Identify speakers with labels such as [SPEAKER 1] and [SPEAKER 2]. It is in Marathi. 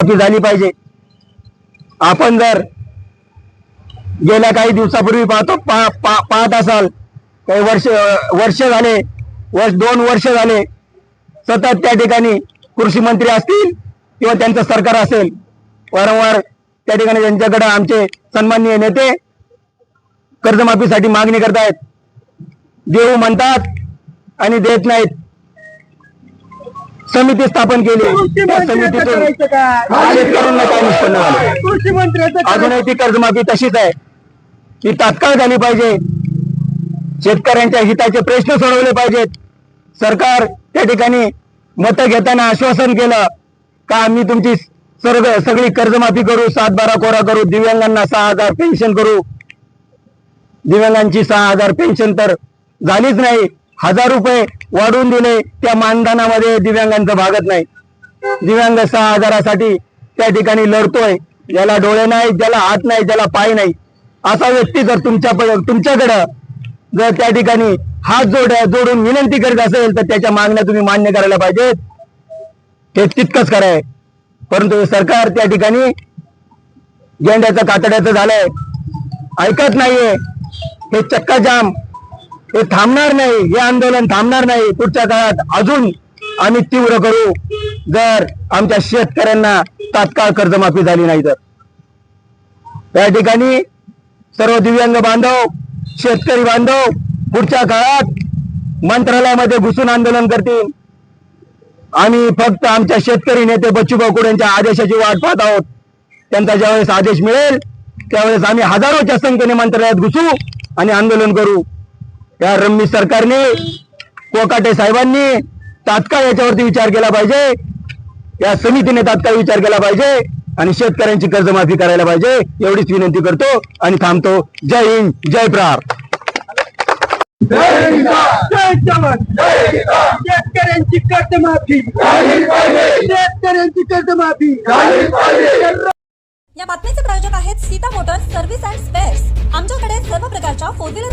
[SPEAKER 1] झाली पाहिजे. आपण जर गेल्या काही दिवसापूर्वी पाहतो पाहत असाल काही वर्ष वर्ष झाले वर्ष दोन वर्ष झाले सतत त्या ठिकाणी कृषी मंत्री असतील किंवा त्यांचं सरकार असेल वारंवार त्या ठिकाणी त्यांच्याकडे आमचे सन्माननीय नेते कर्जमाफीसाठी मागणी करतायत. देऊ म्हणतात आणि देत नाहीत. समिती स्थापन केली. त्या समितीतून काय झालं
[SPEAKER 2] कृषी मंत्र्याचं
[SPEAKER 1] अजूनही ती कर्जमाफी तशीच आहे. ती तात्काळ झाली पाहिजे. शेतकऱ्यांच्या हिताचे प्रश्न सोडवले पाहिजेत. सरकार त्या ठिकाणी मतं घेताना आश्वासन केलं का आम्ही तुमची सर्व सगळी कर्जमाफी करू सात बारा कोरा करू दिव्यांगांना सहा हजार पेन्शन करू. दिव्यांगांची सहा हजार पेन्शन तर झालीच नाही. हजार रुपये वाढवून दिले त्या मानधनामध्ये दिव्यांगांचं भागत नाही. दिव्यांग सहा हजारासाठी त्या ठिकाणी लढतोय. ज्याला डोळे नाही ज्याला हात नाही ज्याला पाय नाही असा व्यक्ती जर तुमच्या तुमच्याकडं जर त्या ठिकाणी हात जोड जोडून विनंती करीत असेल तर त्याच्या मागण्या तुम्ही मान्य करायला पाहिजेत. हे तितकंच कराय परंतु सरकार त्या ठिकाणी गेंड्याचं कातड्याचं झालंय. ऐकत नाहीये. हे चक्का जाम हे थांबणार नाही हे आंदोलन थांबणार नाही. पुढच्या काळात अजून आम्ही तीव्र करू जर आमच्या शेतकऱ्यांना तात्काळ कर्जमाफी झाली नाही तर. त्या ठिकाणी सर्व दिव्यांग बांधव शेतकरी बांधव पुढच्या काळात मंत्रालयामध्ये घुसून आंदोलन करतील. आम्ही फक्त आमच्या शेतकरी नेते बच्चूभाऊ कुड यांच्या आदेशाची वाट पाहत आहोत. त्यांचा ज्यावेळेस आदेश मिळेल त्यावेळेस आम्ही हजारोच्या संख्येने मंत्रालयात घुसू आणि आंदोलन करू. या रम्मी सरकारने कोकाटे साहेबांनी तात्काळ याच्यावरती विचार केला पाहिजे. या समितीने तात्काळ विचार केला पाहिजे आणि शेतकऱ्यांची कर्जमाफी करायला पाहिजे. एवढीच विनंती करतो आणि थांबतो. जय हिंद जय
[SPEAKER 2] जवान शेतकऱ्यांची कर्जमाफी. शेतकऱ्यांची कर्जमाफी.
[SPEAKER 3] या बातमीचे प्रायोजक आहेत Sita motors service and spares. आमच्याकडे सर्व प्रकारच्या फोर व्हीलर